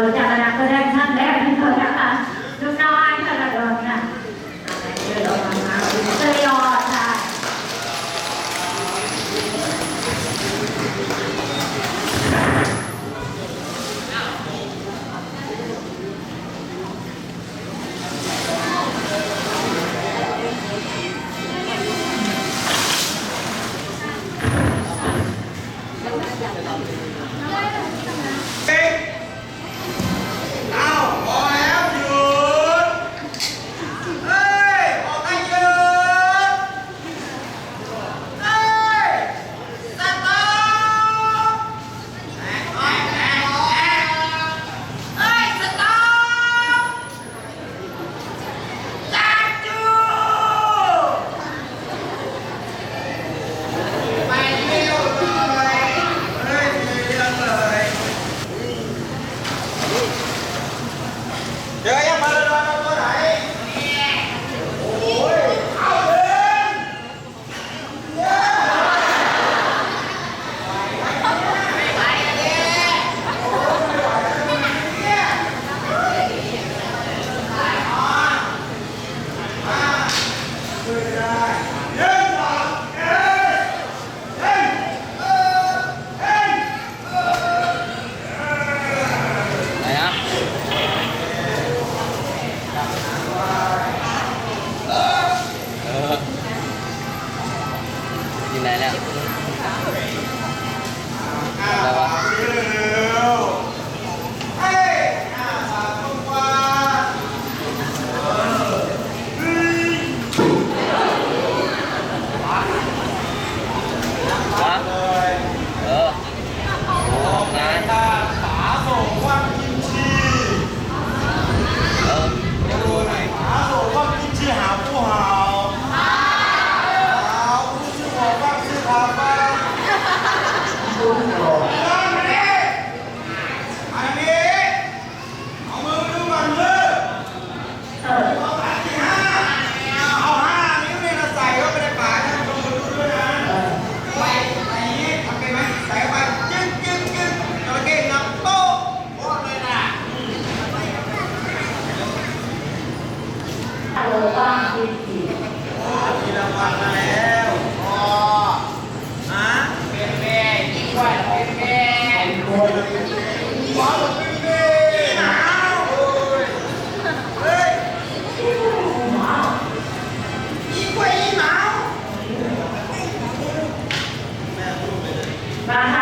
เราจะระดับแสดงท่านแล้วที่เขาดับ บ้าน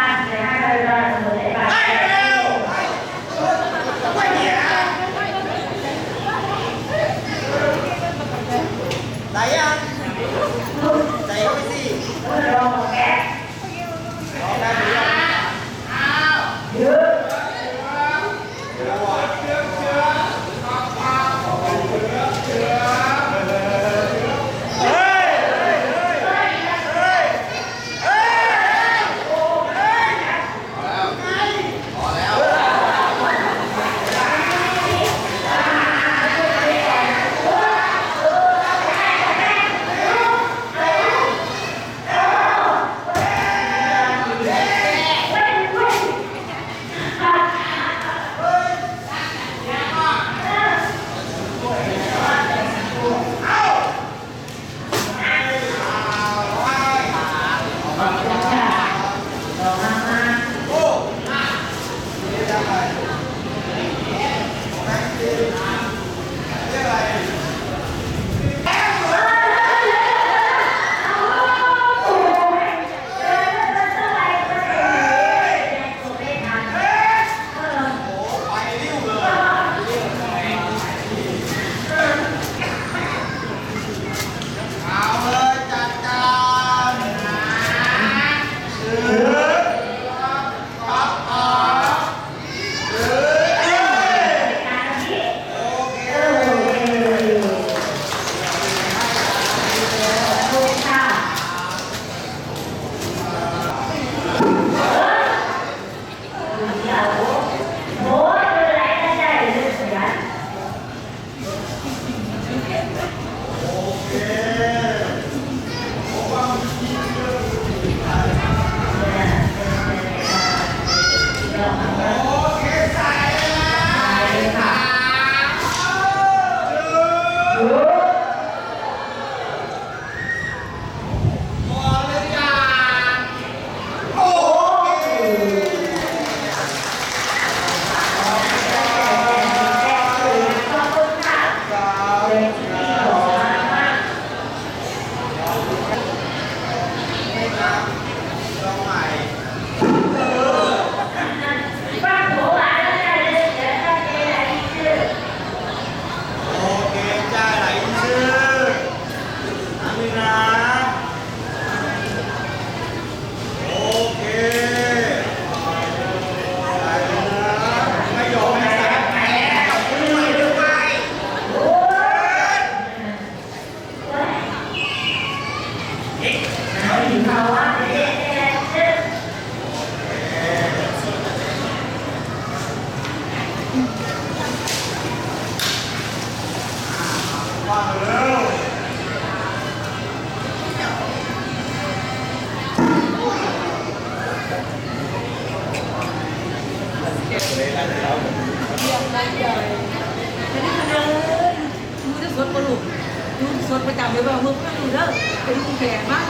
ลุสวนประจำเลยว่ามึงอไม่เลิกเป็นลุงแก่มาก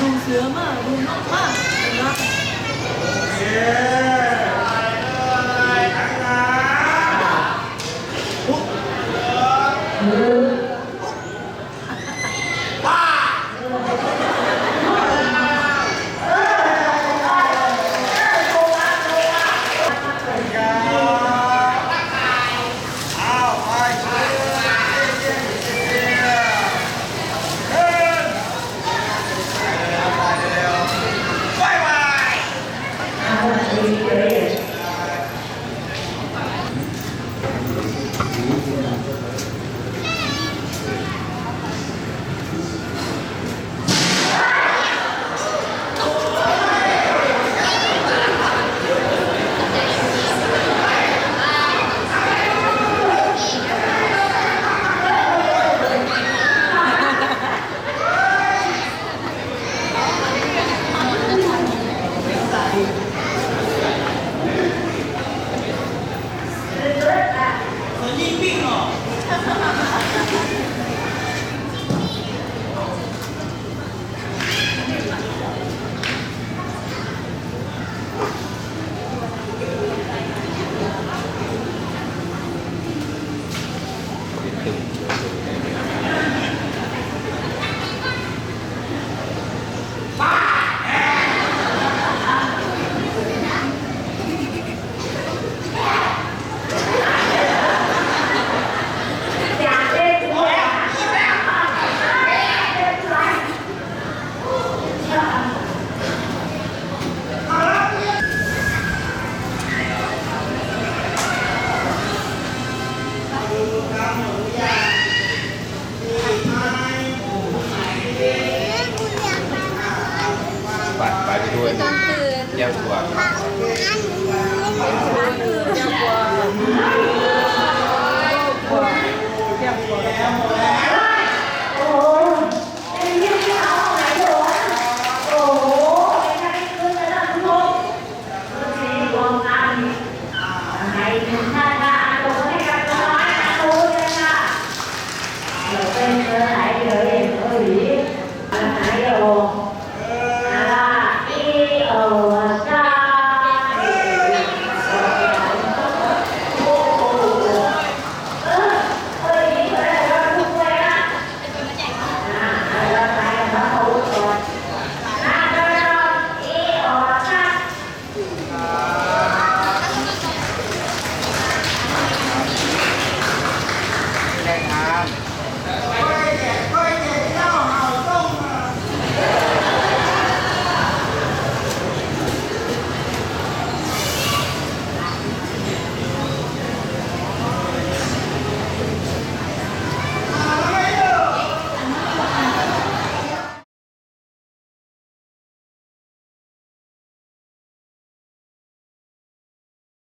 ดูเสือมากดูน็อกมากเห็นะเย้ทั้งหลาย Spirit. นะคะ